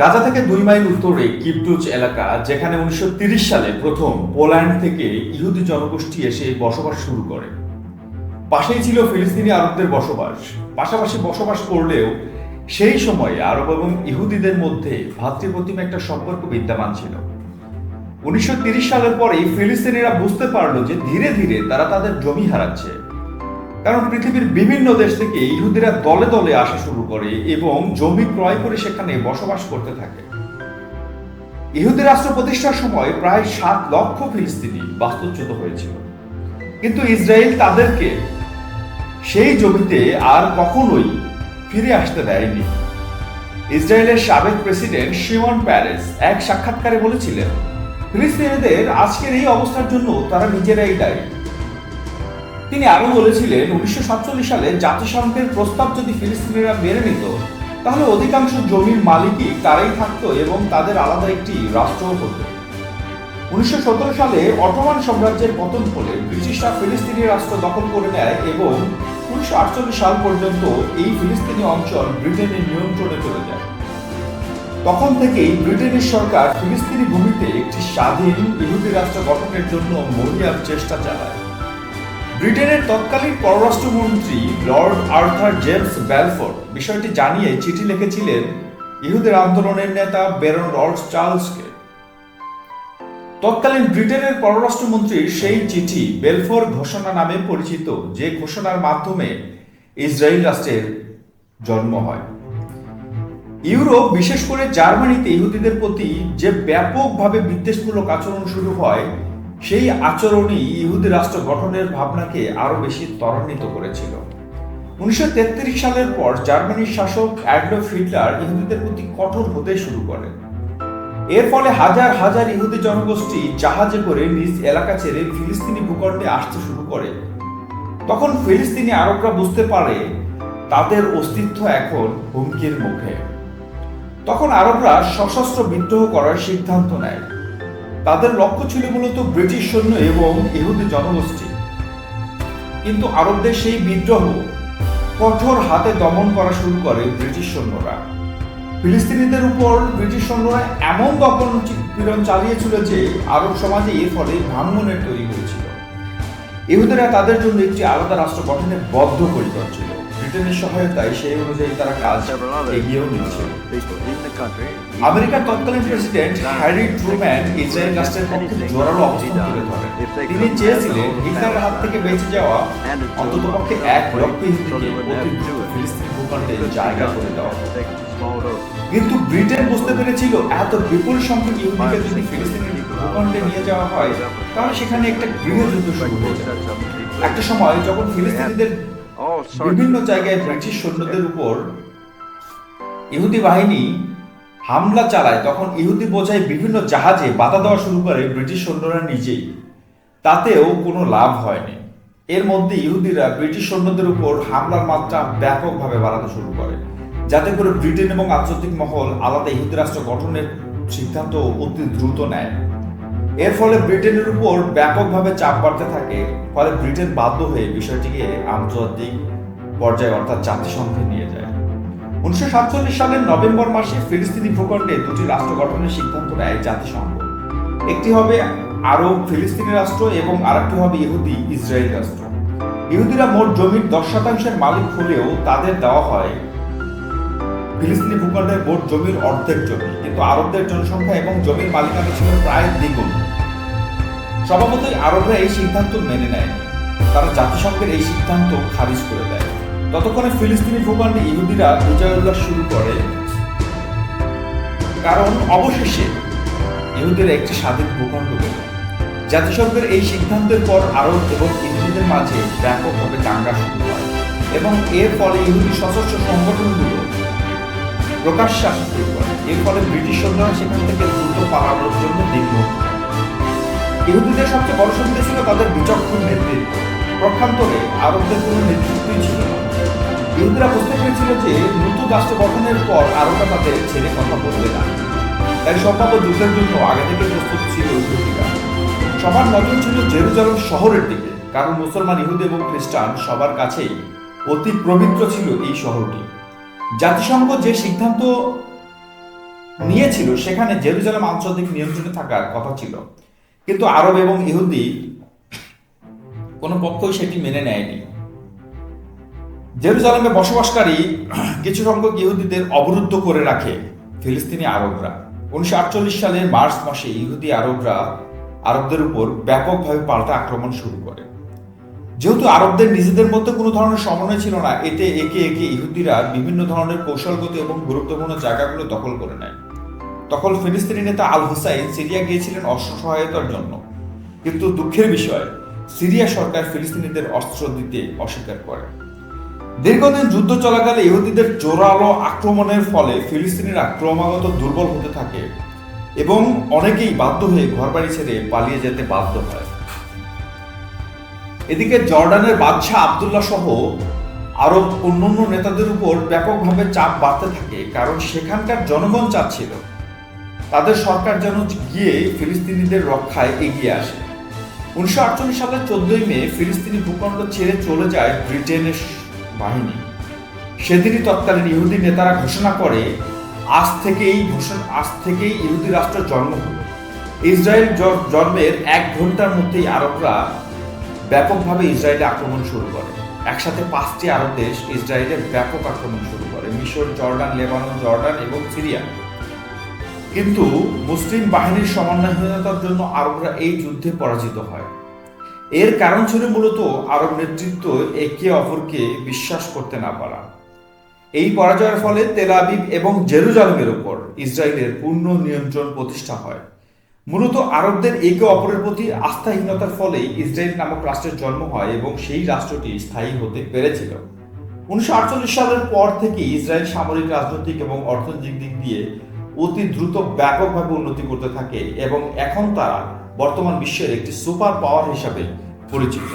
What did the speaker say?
গাজা থেকে দুই মাইল উত্তরে কিপটুচ এলাকা, যেখানে উনিশশো সালে প্রথম পোল্যান্ড থেকে ইহুদি জনগোষ্ঠী এসে বসবাস শুরু করে। পাশেই ছিল ফিলিস্তিনি আরবদের বসবাস। পাশাপাশি বসবাস করলেও সেই সময়ে আরব এবং ইহুদিদের মধ্যে ভাতৃপ্রতিম একটা সম্পর্ক বিদ্যমান ছিল। উনিশশো সালের পরেই ফিলিস্তিনিরা বুঝতে পারল যে ধীরে ধীরে তারা তাদের জমি হারাচ্ছে। কারণ পৃথিবীর বিভিন্ন দেশ থেকে ইহুদিরা দলে দলে আসা শুরু করে এবং জমি ক্রয় করে সেখানে বসবাস করতে থাকে। ইহুদি রাষ্ট্র প্রতিষ্ঠার সময় প্রায় সাত লক্ষ ফিলিস্তিনি বাস্তুচ্যুত হয়েছিল। কিন্তু ইসরায়েল তাদেরকে সেই জমিতে আর কখনোই ফিরে আসতে দেয়নি। ইসরায়েলের সাবেক প্রেসিডেন্ট শিমন প্যারেস এক সাক্ষাৎকারে বলেছিলেন, ফিলিস্তিনিদের আজকের এই অবস্থার জন্য তারা নিজেরাই দায়ী। তিনি আরও বলেছিলেন, উনিশশো সাতচল্লিশ সালে জাতিসংঘের প্রস্তাব যদি ফিলিস্তিনিরা মেনে নিত, তাহলে অধিকাংশ জমির মালিকই তারাই থাকতো এবং তাদের আলাদা একটি রাষ্ট্রও হতো। উনিশশো সালে অটোমান সাম্রাজ্যের পতন হলে ব্রিটিশরা ফিলিস্তিনি রাষ্ট্র দখল করে নেয় এবং উনিশশো আটচল্লিশ সাল পর্যন্ত এই ফিলিস্তিনি অঞ্চল ব্রিটেনের নিয়ন্ত্রণে চলে যায়। তখন থেকেই ব্রিটেনের সরকার ফিলিস্তিনি ভূমিতে একটি স্বাধীন ইহুদি রাষ্ট্র গঠনের জন্য মরিয়ার চেষ্টা চালায়। ব্রিটেনের তৎকালীন পররাষ্ট্রমন্ত্রী লর্ড আর্থার জেমস ব্যালফোর্ড বিষয়টি জানিয়ে চিঠি লিখেছিলেন ইহুদের আন্দোলনের নেতা বেরন রল্স চার্লসকে। তৎকালীন ব্রিটেনের পররাষ্ট্রমন্ত্রীর সেই চিঠি বেলফোর ঘোষণা নামে পরিচিত, যে ঘোষণার মাধ্যমে ইসরায়েল রাষ্ট্রের জন্ম হয়। ইউরোপ, বিশেষ করে জার্মানিতে ইহুদিদের প্রতি যে ব্যাপকভাবে বিদ্বেষমূলক আচরণ শুরু হয় সেই আচরণই ইহুদি রাষ্ট্র গঠনের ভাবনাকে আরও বেশি ত্বরান্বিত করেছিল। উনিশশো সালের পর জার্মানির শাসক অ্যাডলফ হিটলার ইহুদিদের প্রতি কঠোর হতে শুরু করেন এর ফলে হাজার হাজার ইহুদি জনগোষ্ঠী জাহাজে করে নিজ এলাকা ছেড়ে ফিলিস্তিনি ভূখণ্ডে আসতে শুরু করে। তখন ফিলিস্তিনি আরবরা বুঝতে পারে তাদের অস্তিত্ব এখন হুমকির মুখে। তখন আরবরা সশস্ত্র বিদ্রোহ করার সিদ্ধান্ত নেয়। তাদের লক্ষ্য ছিল মূলত ব্রিটিশ সৈন্য এবং ইহুদি জনগোষ্ঠী। কিন্তু আরবদের সেই বিদ্রোহ কঠোর হাতে দমন করা শুরু করে ব্রিটিশ সৈন্যরা। ফিলিস্তিনিদের উপর ব্রিটিশ সৈন্যরা এমন দমন পীড়ন চালিয়েছিল যে আরব সমাজে এর ফলে ভাঙ্গনের তৈরি হয়েছিল। ইহুদিরা তাদের জন্য একটি আলাদা রাষ্ট্র গঠনে বদ্ধ পরিকর ছিল। ব্রিটেনের সহায়তায় সেই অনুযায়ী তারা কাজ এগিয়েও আমেরিকার তৎকালীন প্রেসিডেন্ট হ্যারি ট্রুম্যান ইসরায়েল রাষ্ট্রের পক্ষে জোরালো অবস্থান তুলে ধরেন। তিনি চেয়েছিলেন হাত থেকে বেঁচে যাওয়া অন্ততপক্ষে এক লক্ষ জায়গা করে দেওয়া কিন্তু ব্রিটেন বুঝতে পেরেছিল, এত বিপুল সংখ্যক যদি ফিলিস্তিনের ভূখণ্ডে নিয়ে যাওয়া হয়, তাহলে সেখানে একটা গৃহযুদ্ধ শুরু হয়ে একটা সময় যখন ফিলিস্তিনিদের বিভিন্ন জায়গায় ব্রিটিশ সৈন্যদের উপর ইহুদি বাহিনী হামলা চালায়, তখন ইহুদি বোঝায় বিভিন্ন জাহাজে বাধা দেওয়া শুরু করে ব্রিটিশ সৈন্যরা নিজেই। তাতেও কোনো লাভ হয়নি। এর মধ্যে ইহুদিরা ব্রিটিশ সৈন্যদের উপর হামলার মাত্রা ব্যাপকভাবে বাড়াতে শুরু করে। যাতে করে ব্রিটেন এবং আন্তর্জাতিক মহল আলাদা ইহুদি রাষ্ট্র গঠনের সিদ্ধান্ত অতি দ্রুত নেয়। এর ফলে ব্রিটেনের উপর ব্যাপকভাবে চাপ বাড়তে থাকে, ফলে ব্রিটেন বাধ্য হয়ে বিষয়টিকে আন্তর্জাতিক পর্যায়ে অর্থাৎ জাতিসংঘে নিয়ে যায়। উনিশশো সাতচল্লিশ সালের নভেম্বর মাসে ফিলিস্তিনি ভূখণ্ডে দুটি রাষ্ট্র গঠনের সিদ্ধান্ত নেয় জাতিসংঘ। একটি হবে আরব ফিলিস্তিনি রাষ্ট্র এবং আরেকটি হবে ইহুদি ইসরায়েল রাষ্ট্র। ইহুদিরা মোট জমির দশ শতাংশের মালিক হলেও তাদের দেওয়া হয় ফিলিস্তিনি ভূখণ্ডের মোট জমির অর্ধেক জমি, কিন্তু আরবদের জনসংখ্যা এবং জমির মালিকানা ছিল প্রায় দ্বিগুণ। স্বভাবতই আরবরা এই সিদ্ধান্ত মেনে নেয় তারা জাতিসংঘের এই সিদ্ধান্ত খারিজ করে দেয়। ততক্ষণে ফিলিস্তিনি ভূখণ্ডে ইহুদিরা বিজয় উল্লাস শুরু করে। কারণ অবশেষে ইহুদিরা একটি স্বাধীন ভূখণ্ড পেল। জাতিসংঘের এই সিদ্ধান্তের পর আরব এবং ইহুদিদের মাঝে ব্যাপকভাবে দাঙ্গা শুরু হয় এবং এর ফলে ইহুদি সশস্ত্র সংগঠনগুলো প্রকাশ্যে শুরু করে এর ফলে ব্রিটিশ সৈন্যরা সেখান থেকে দ্রুত পালানোর জন্য দিগ্ধ ইহুদিদের সবচেয়ে বড় সুবিধা ছিল তাদের বিচক্ষণ নেতৃত্ব। প্রক্ষান্তরে আরবদের কোনো নেতৃত্বই ছিল না। ইহুদিরা বুঝতে পেরেছিল যে নতুন রাষ্ট্র গঠনের পর আরবরা তাদের ছেড়ে কথা বলবে না। তাই সম্ভাব্য যুদ্ধের জন্য আগে থেকে প্রস্তুত ছিল ইহুদিরা। সবার নজর ছিল জেরুজালেম শহরের দিকে, কারণ মুসলমান ইহুদি এবং খ্রিস্টান সবার কাছেই অতি পবিত্র ছিল এই শহরটি। জাতিসংঘ যে সিদ্ধান্ত নিয়েছিল, সেখানে জেরুজালেম আন্তর্জাতিক নিয়ন্ত্রণে থাকার কথা ছিল। কিন্তু আরব এবং ইহুদি কোনো পক্ষই সেটি মেনে নেয়নি। জেরুজালেমে বসবাসকারী কিছু সংখ্যক ইহুদিদের অবরুদ্ধ করে রাখে ফিলিস্তিনি আরবরা। উনিশশো আটচল্লিশ সালের মার্চ মাসে ইহুদি আরবরা আরবদের উপর ব্যাপকভাবে পাল্টা আক্রমণ শুরু করে। যেহেতু আরবদের নিজেদের মধ্যে কোনো ধরনের সমন্বয় ছিল না, এতে একে একে ইহুদিরা বিভিন্ন ধরনের কৌশলগত এবং গুরুত্বপূর্ণ জায়গাগুলো দখল করে নেয়। তখন ফিলিস্তিনি নেতা আল হুসাইন সিরিয়া গিয়েছিলেন অস্ত্র সহায়তার জন্য। কিন্তু দুঃখের বিষয়, সিরিয়া সরকার ফিলিস্তিনিদের অস্ত্র দিতে অস্বীকার করে। দীর্ঘদিন যুদ্ধ চলাকালে ইহুদিদের জোরালো আক্রমণের ফলে ফিলিস্তিনিরা ক্রমাগত দুর্বল হতে থাকে এবং অনেকেই বাধ্য হয়ে ঘরবাড়ি ছেড়ে পালিয়ে যেতে বাধ্য হয়। এদিকে জর্ডানের বাদশাহ আবদুল্লাহ সহ আরব অন্যান্য নেতাদের উপর ব্যাপকভাবে চাপ বাড়তে থাকে, কারণ সেখানকার জনগণ চাচ্ছিল তাদের সরকার যেন গিয়ে ফিলিস্তিনিদের রক্ষায় এগিয়ে আসে। উনিশশো আটচল্লিশ সালের চোদ্দই মে ফিলিস্তিনি ভূখণ্ড ছেড়ে চলে যায় ব্রিটেনের বাহিনী। সেদিনই তৎকালীন ইহুদি নেতারা ঘোষণা করে, আজ থেকেই ঘোষণা, আজ থেকেই ইহুদি রাষ্ট্রের জন্ম হলো ইসরায়েল জন্মের এক ঘণ্টার মধ্যেই আরবরা ব্যাপকভাবে ইসরায়েলে আক্রমণ শুরু করে। একসাথে পাঁচটি আরব দেশ ইসরায়েলের ব্যাপক আক্রমণ শুরু করে, মিশর, জর্ডান, লেবানন, জর্ডান এবং সিরিয়া। কিন্তু মুসলিম বাহিনীর সমন্বয়হীনতার জন্য আরবরা এই যুদ্ধে পরাজিত হয়। এর কারণ ছিল মূলত আরব নেতৃত্ব একে অপরকে বিশ্বাস করতে না পারা। এই পরাজয়ের ফলে তেল আবিব এবং জেরুজালেমের উপর ইসরায়েলের পূর্ণ নিয়ন্ত্রণ প্রতিষ্ঠা হয়। মূলত আরবদের একে অপরের প্রতি আস্থাহীনতার ফলে ইসরায়েল নামক রাষ্ট্রের জন্ম হয় এবং সেই রাষ্ট্রটি স্থায়ী হতে পেরেছিল। উনিশশো আটচল্লিশ সালের পর থেকে ইসরায়েল সামরিক, রাজনৈতিক এবং অর্থনৈতিক দিক দিয়ে অতি দ্রুত ব্যাপকভাবে উন্নতি করতে থাকে এবং এখন তারা বর্তমান বিশ্বের একটি সুপার পাওয়ার হিসাবে পরিচিত।